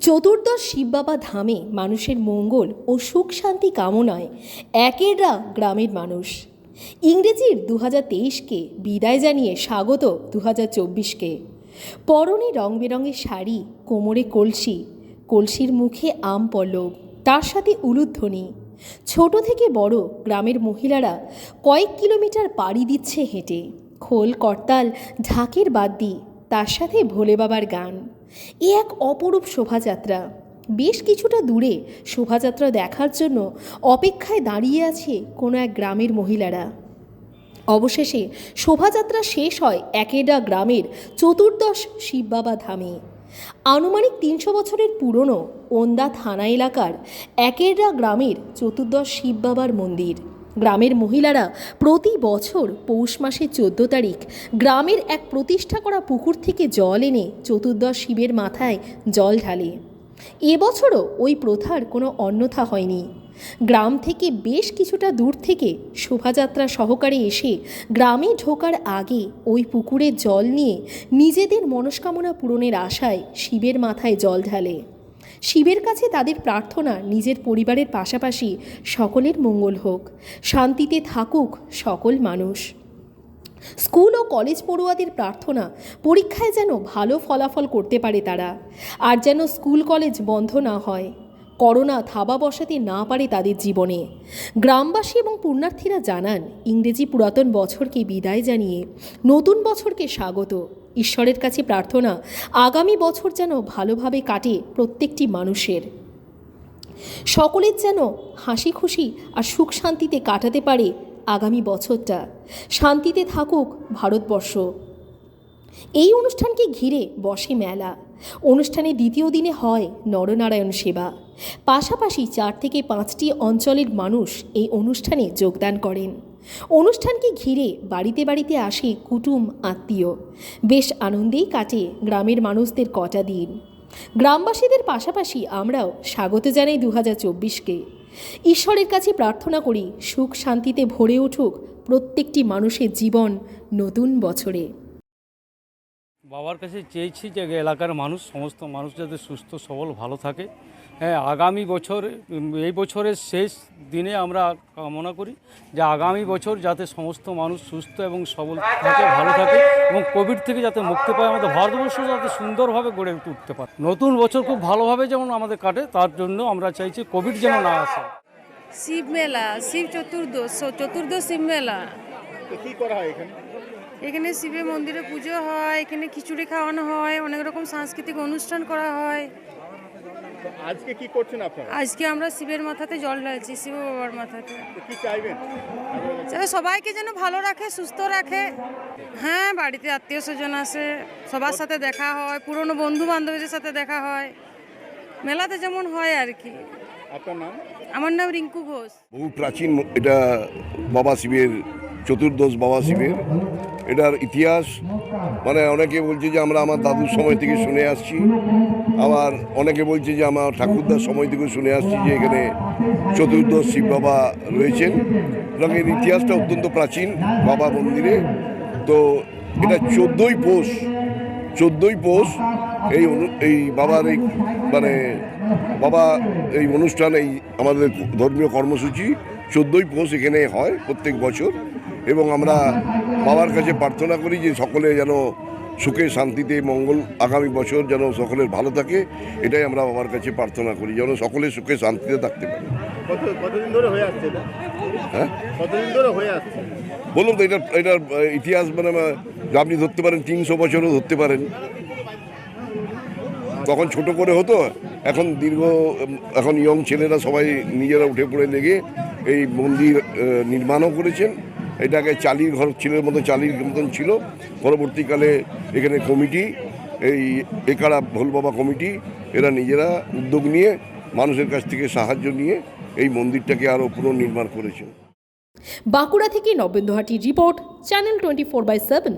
চতুর্দশ শিববাবা ধামে মানুষের মঙ্গল ও সুখ শান্তি কামনায় একেরা গ্রামের মানুষ। ইংরেজির দু হাজার তেইশকে বিদায় জানিয়ে স্বাগত দু হাজার চব্বিশকে। পরনে রং বেরঙের শাড়ি, কোমরে কলসি, কলসির মুখে আম পল্লব, তার সাথে উলুধ্বনি। ছোট থেকে বড় গ্রামের মহিলারা কয়েক কিলোমিটার পাড়ি দিচ্ছে হেঁটে। খোল, করতাল, ঢাকের বাদ্যি তার সাথে ভোলে বাবার গান। এ এক অপরূপ শোভাযাত্রা। বেশ কিছুটা দূরে শোভাযাত্রা দেখার জন্য অপেক্ষায় দাঁড়িয়ে আছে কোনো এক গ্রামের মহিলারা। অবশেষে শোভাযাত্রা শেষ হয় একেডা গ্রামের চতুর্দশ শিববাবা ধামে। আনুমানিক তিনশো বছরের পুরনো ওন্দা থানা এলাকার একেররা গ্রামের চতুর্দশ শিববাবার মন্দির। গ্রামের মহিলারা প্রতি বছর পৌষ মাসের চোদ্দ তারিখ গ্রামের এক প্রতিষ্ঠা করা পুকুর থেকে জল এনে চতুর্দশ শিবের মাথায় জল ঢালে। এবছরও ওই প্রথার কোনো অন্যথা হয়নি। গ্রাম থেকে বেশ কিছুটা দূর থেকে শোভাযাত্রা সহকারে এসে গ্রামে ঢোকার আগে ওই পুকুরের জল নিয়ে নিজেদের মনস্কামনা পূরণের আশায় শিবের মাথায় জল ঢালে। শিবের কাছে তাদের প্রার্থনা নিজের পরিবারের পাশাপাশি সকলের মঙ্গল হোক। শান্তিতে থাকুক সকল মানুষ। স্কুল ও কলেজ পড়ুয়াদের প্রার্থনা পরীক্ষায় যেন ভালো ফলাফল করতে পারে তারা। আর যেন স্কুল কলেজ বন্ধ না হয়। করোনা থাবা বসাতে না পারে তাদের জীবনে। গ্রামবাসী এবং পুণ্যার্থীরা জানান, ইংরেজি পুরাতন বছরকে বিদায় জানিয়ে নতুন বছরকে স্বাগত। ঈশ্বরের কাছে প্রার্থনা, আগামী বছর যেন ভালোভাবে কাটে প্রত্যেকটি মানুষের। সকলের যেন হাসি খুশি আর সুখ শান্তিতে কাটাতে পারে আগামী বছরটা। শান্তিতে থাকুক ভারতবর্ষ। এই অনুষ্ঠানকে ঘিরে বসে মেলা। অনুষ্ঠানে দ্বিতীয় দিনে হয় নরনারায়ণ সেবা। পাশাপাশি চার থেকে পাঁচটি অঞ্চলের মানুষ এই অনুষ্ঠানে যোগদান করেন। অনুষ্ঠানকে ঘিরে বাড়িতে বাড়িতে আসে কুটুম, আত্মীয়। বেশ আনন্দেই কাটে গ্রামের মানুষদের কটা দিন। গ্রামবাসীদের পাশাপাশি আমরাও স্বাগত জানাই দু হাজার চব্বিশকে। ঈশ্বরের কাছে প্রার্থনা করি সুখ শান্তিতে ভরে উঠুক প্রত্যেকটি মানুষের জীবন নতুন বছরে। বাবার কাছে চেয়েছি যে এলাকার মানুষ সমস্ত মানুষ যাতে সুস্থ সবল ভালো থাকে। হ্যাঁ আগামী বছর এই বছরের শেষ দিনে আমরা কামনা করি যে আগামী বছর যাতে সমস্ত মানুষ সুস্থ এবং সবল থাকে ভালো থাকে এবং কোভিড থেকে যাতে মুক্তি পায় আমাদের ভারতবর্ষ যাতে সুন্দরভাবে গড়ে উঠতে পারে। নতুন বছর খুব ভালোভাবে যেমন আমাদের কাটে তার জন্য আমরা চাইছি কোভিড যেন না আসে। শিব মেলা শিব চতুর্দশ চতুর্দশ শিব মেলা কি করা হয় এখানে? এখানে শিবের মন্দিরে পুজো হয় এখানে খিচুড়ি খাওয়ানো হয় অনেক রকম সাংস্কৃতিক অনুষ্ঠান করা হয়। আজকে কি করছেন আপনারা? আজকে আমরা শিবের মাথাতে জল ঢালছি শিব বাবার মাথাতে। কি চাইবেন? সবাইকে যেন ভালো রাখে সুস্থ রাখে। হ্যাঁ বাড়িতে আত্মীয় স্বজন আসে সবার সাথে দেখা হয় পুরনো বন্ধু বান্ধবীদের সাথে দেখা হয়। মেলাতে যেমন হয় আর কি। আপনার নাম? আমার নাম রিঙ্কু ঘোষ। বহু প্রাচীন এটা বাবা শিবের চতুর্দশ বাবা শিবের। এটার ইতিহাস। মানে অনেকে বলছে যে আমরা আমার দাদুর সময় থেকে শুনে আসছি। আবার অনেকে বলছে যে আমার ঠাকুরদার সময় থেকে শুনে আসছি যে এখানে চতুর্দশ শিব বাবা রয়েছেন। এবং এর ইতিহাসটা অত্যন্ত প্রাচীন বাবা মন্দিরে। তো এটা চোদ্দোই পৌষ চোদ্দোই পৌষ এই এই বাবার এই মানে বাবা এই অনুষ্ঠান, এই আমাদের ধর্মীয় কর্মসূচি চোদ্দোই পৌষ এখানে হয় প্রত্যেক বছর। এবং আমরা বাবার কাছে প্রার্থনা করি যে সকলে যেন সুখে শান্তিতে মঙ্গল আগামী বছর যেন সকলের ভালো থাকে এটাই আমরা বাবার কাছে প্রার্থনা করি যেন সকলে সুখে শান্তিতে থাকতে পারে। হয়ে বলুন তো এটা এটার ইতিহাস মানে আপনি ধরতে পারেন তিনশো বছরও ধরতে পারেন। তখন ছোট করে হতো এখন দীর্ঘ এখন ইয়ং ছেলেরা সবাই নিজেরা উঠে পড়ে লেগে এই মন্দির নির্মাণও করেছেন। এটাকে চালির ঘর ছেলের মতো চালির মতন ছিল। পরবর্তীকালে এখানে কমিটি, এই একারা ভোল বাবা কমিটি, এরা নিজেরা উদ্যোগ নিয়ে, মানুষের কাছ থেকে সাহায্য নিয়ে এই মন্দিরটাকে আরও পুনর্নির্মাণ করেছেন বাঁকুড়া থেকে নবেন্দুহাটির report, channel twenty four by seven.